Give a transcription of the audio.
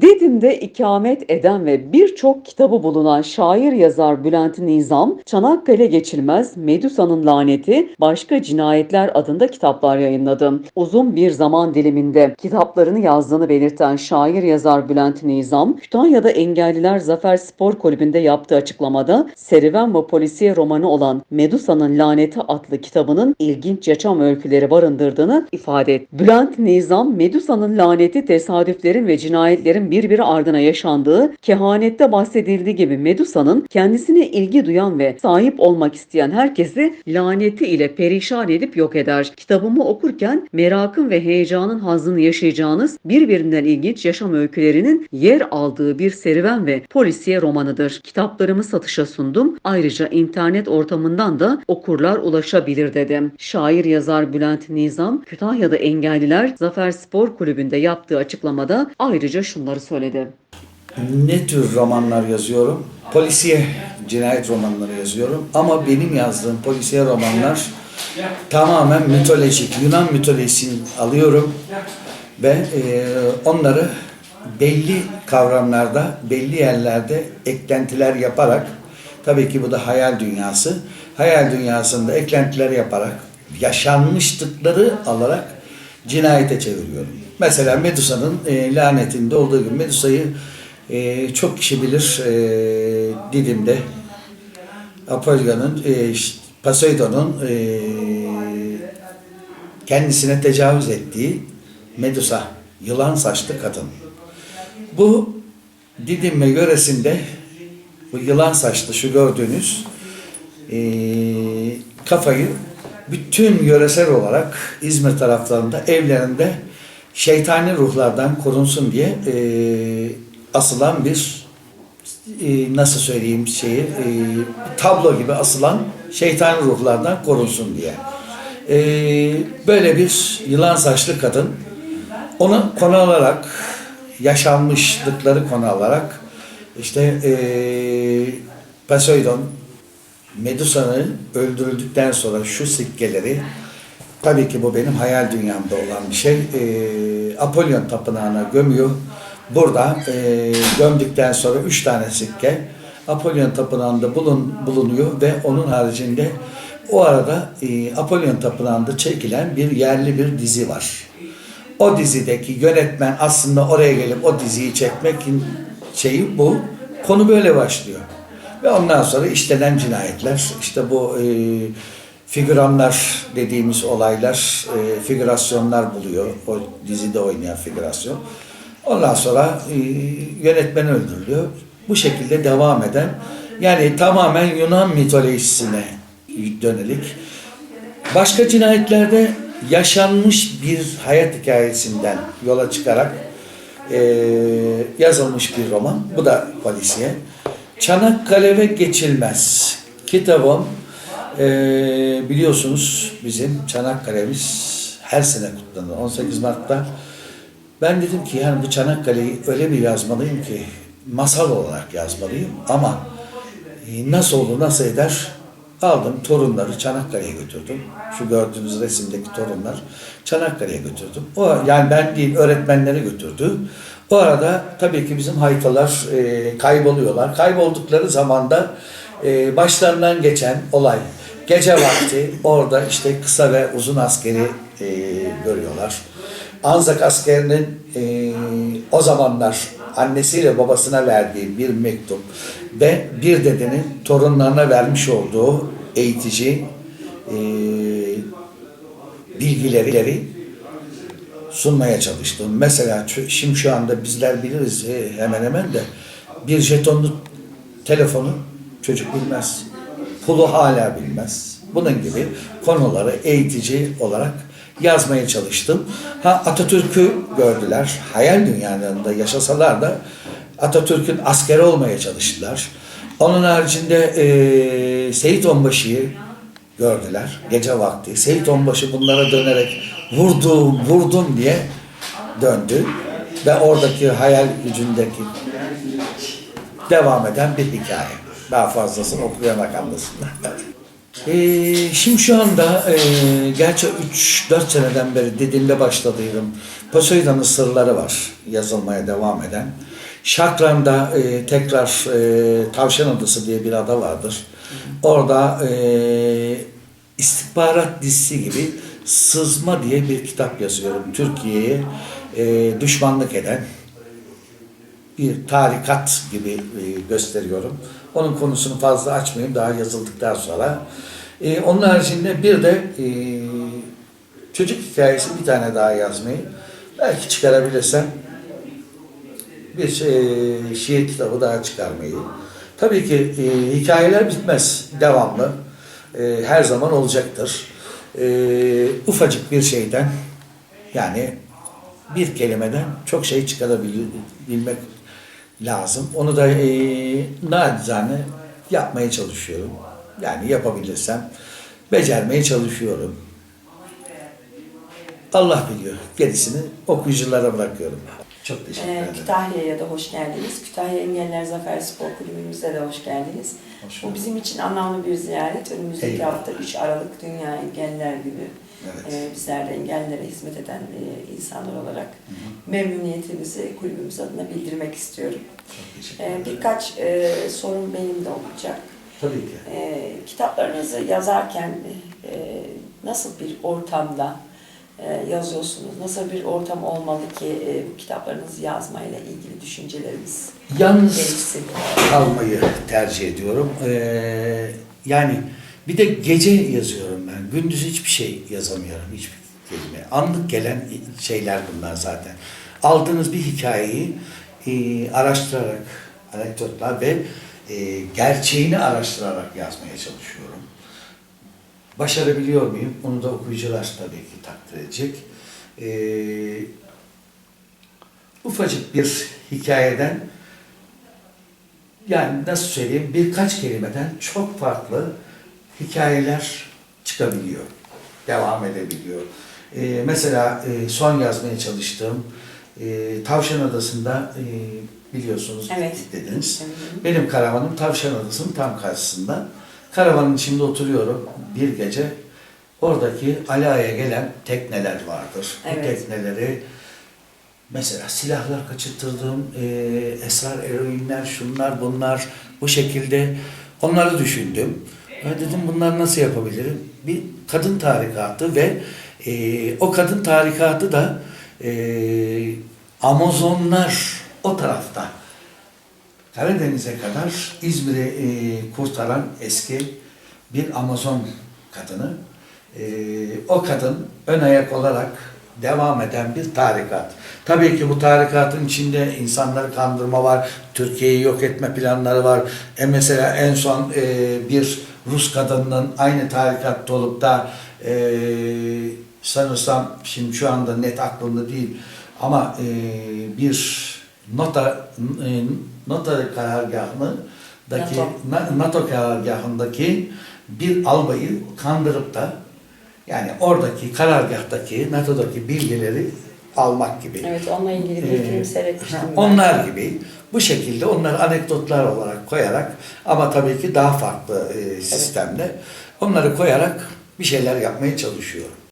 Didim'de ikamet eden ve birçok kitabı bulunan şair yazar Bülent Nizam, Çanakkale Geçilmez, Medusa'nın Laneti, Başka Cinayetler adında kitaplar yayınladı. Uzun bir zaman diliminde kitaplarını yazdığını belirten şair yazar Bülent Nizam, Kütahya'da Engelliler Zafer Spor Kulübü'nde yaptığı açıklamada serüven ve polisiye romanı olan Medusa'nın Laneti adlı kitabının ilginç yaşam öyküleri barındırdığını ifade etti. Bülent Nizam, Medusa'nın laneti tesadüflerin ve cinayetlerin birbiri ardına yaşandığı, kehanette bahsedildiği gibi Medusa'nın kendisine ilgi duyan ve sahip olmak isteyen herkesi laneti ile perişan edip yok eder. Kitabımı okurken merakın ve heyecanın hazzını yaşayacağınız birbirinden ilginç yaşam öykülerinin yer aldığı bir serüven ve polisiye romanıdır. Kitaplarımı satışa sundum. Ayrıca internet ortamından da okurlar ulaşabilir dedim. Şair yazar Bülent Nizam, Kütahya'da Engelliler Zafer Spor Kulübü'nde yaptığı açıklamada ayrıca şunları söyledi. Ne tür romanlar yazıyorum? Polisiye cinayet romanları yazıyorum. Ama benim yazdığım polisiye romanlar tamamen mitolojik. Yunan mitolojisini alıyorum ve e, onları belli kavramlarda, belli yerlerde eklentiler yaparak, tabii ki bu da hayal dünyası, hayal dünyasında eklentiler yaparak, yaşanmışlıkları alarak cinayete çeviriyorum. Mesela Medusa'nın e, lanetinde olduğu gibi Medusa'yı e, çok kişi bilir e, Didim'de Apollon'un, e, Poseidon'un e, kendisine tecavüz ettiği Medusa, yılan saçlı kadın. Bu Didim ve yöresinde bu yılan saçlı şu gördüğünüz e, kafayı bütün yöresel olarak İzmir taraflarında evlerinde şeytani ruhlardan korunsun diye e, asılan bir e, nasıl söyleyeyim şeyi e, tablo gibi asılan şeytani ruhlardan korunsun diye. E, böyle bir yılan saçlı kadın onu konu alarak yaşanmışlıkları konu alarak işte e, Poseidon Medusa'nın öldürüldükten sonra şu sikkeleri tabii ki bu benim hayal dünyamda olan bir şey. E, Apollon tapınağına gömüyor. Burada e, gömdükten sonra üç tane sikke Apollon tapınağında bulun, bulunuyor ve onun haricinde o arada e, Apollon tapınağında çekilen bir yerli bir dizi var. O dizideki yönetmen aslında oraya gelip o diziyi çekmek şeyi bu. Konu böyle başlıyor. Ve ondan sonra işlenen cinayetler, işte bu e, figüranlar dediğimiz olaylar, e, figürasyonlar buluyor. O dizide oynayan figürasyon. Ondan sonra e, yönetmen öldürülüyor. Bu şekilde devam eden, yani tamamen Yunan mitolojisine dönelik. Başka cinayetlerde yaşanmış bir hayat hikayesinden yola çıkarak e, yazılmış bir roman. Bu da polisiye. Çanakkale ve Geçilmez kitabım e, biliyorsunuz bizim Çanakkale'miz her sene kutlanır 18 Mart'ta. Ben dedim ki yani bu Çanakkale'yi öyle bir yazmalıyım ki masal olarak yazmalıyım ama e, nasıl olur nasıl eder aldım torunları Çanakkale'ye götürdüm. Şu gördüğünüz resimdeki torunlar Çanakkale'ye götürdüm. O yani ben değil öğretmenleri götürdü. O arada tabii ki bizim haytalar e, kayboluyorlar. Kayboldukları zaman da e, başlarından geçen olay gece vakti orada işte kısa ve uzun askeri e, görüyorlar. Anzak askerinin e, o zamanlar annesiyle babasına verdiği bir mektup ve bir dedenin torunlarına vermiş olduğu eğitici e, bilgileri sunmaya çalıştım. Mesela şimdi şu anda bizler biliriz e, hemen hemen de bir jetonlu telefonu çocuk bilmez. Pulu hala bilmez. Bunun gibi konuları eğitici olarak yazmaya çalıştım. Ha Atatürk'ü gördüler. Hayal dünyalarında yaşasalar da Atatürk'ün askeri olmaya çalıştılar. Onun haricinde e, Seyit Onbaşı'yı gördüler gece vakti. Seyit Onbaşı bunlara dönerek vurdum vurdum diye döndü. Ve oradaki hayal gücündeki devam eden bir hikaye. Daha fazlasını okuyarak anlasınlar. Ee, şimdi şu anda e, gerçi 3-4 seneden beri Didim'de başladıydım. Poseidon'un sırları var yazılmaya devam eden. Şakran'da e, tekrar e, Tavşan Adası diye bir ada vardır. Orada e, istihbarat dizisi gibi Sızma diye bir kitap yazıyorum. Türkiye'ye e, düşmanlık eden bir tarikat gibi e, gösteriyorum. Onun konusunu fazla açmayayım daha yazıldıktan sonra. E, onun haricinde bir de e, çocuk hikayesi bir tane daha yazmayı belki çıkarabilirsem bir şey, şiir kitabı daha çıkarmayı. Tabii ki e, hikayeler bitmez. Devamlı. E, her zaman olacaktır. E, ufacık bir şeyden yani bir kelimeden çok şey çıkarabilmek lazım. Onu da e, nacizane yapmaya çalışıyorum. Yani yapabilirsem becermeye çalışıyorum. Allah biliyor. Gerisini okuyuculara bırakıyorum. Çok teşekkür Ee, ederim. Kütahya'ya da hoş geldiniz. Kütahya Engeller Zafer Spor Kulübümüze de hoş geldiniz. Hoş Bu bizim için anlamlı bir ziyaret. Önümüzdeki Eyvallah. hafta 3 Aralık Dünya Engelliler Günü. Evet. Ee, bizler de engellilere hizmet eden e, insanlar olarak memnuniyetimizi kulübümüz adına bildirmek istiyorum. Ederim. birkaç e, sorun benim de olacak. Tabii ki. Ee, kitaplarınızı yazarken e, nasıl bir ortamda e, yazıyorsunuz? Nasıl bir ortam olmalı ki e, bu kitaplarınızı yazmayla ilgili düşünceleriniz Yalnız gelişsin? kalmayı tercih ediyorum. Ee, yani bir de gece yazıyorum ben. Gündüz hiçbir şey yazamıyorum. Hiçbir kelime. Anlık gelen şeyler bunlar zaten. Aldığınız bir hikayeyi e, araştırarak, anekdotlar ve e, gerçeğini araştırarak yazmaya çalışıyorum. Başarabiliyor muyum? Onu da okuyucular tabii ki takdir edecek. Ee, ufacık bir hikayeden yani nasıl söyleyeyim birkaç kelimeden çok farklı hikayeler çıkabiliyor. Devam edebiliyor. Ee, mesela e, son yazmaya çalıştığım e, Tavşan Adası'nda e, biliyorsunuz Evet. dediniz. Benim karavanım Tavşan Adası'nın tam karşısında. Karavanın içinde oturuyorum bir gece. Oradaki alaya gelen tekneler vardır. Bu Evet. tekneleri mesela silahlar kaçırttırdığım e, esrar eroinler, şunlar bunlar bu şekilde onları düşündüm. Ben dedim bunlar nasıl yapabilirim? Bir kadın tarikatı ve e, o kadın tarikatı da e, Amazonlar o tarafta. Karadeniz'e kadar İzmir'i e, kurtaran eski bir Amazon kadını. E, o kadın ön ayak olarak devam eden bir tarikat. Tabii ki bu tarikatın içinde insanları kandırma var, Türkiye'yi yok etme planları var. E mesela en son e, bir Rus kadının aynı tarikatta olup da e, sanırsam şimdi şu anda net aklımda değil ama e, bir nota e, nota karargahındaki NATO. Na- NATO karargahındaki bir albayı kandırıp da yani oradaki karargahtaki NATO'daki bilgileri almak gibi. Evet, onunla ilgili bir Ee, film seyretmiştim. ben. Onlar gibi bu şekilde onları anekdotlar olarak koyarak ama tabii ki daha farklı e, sistemde onları koyarak bir şeyler yapmaya çalışıyorum.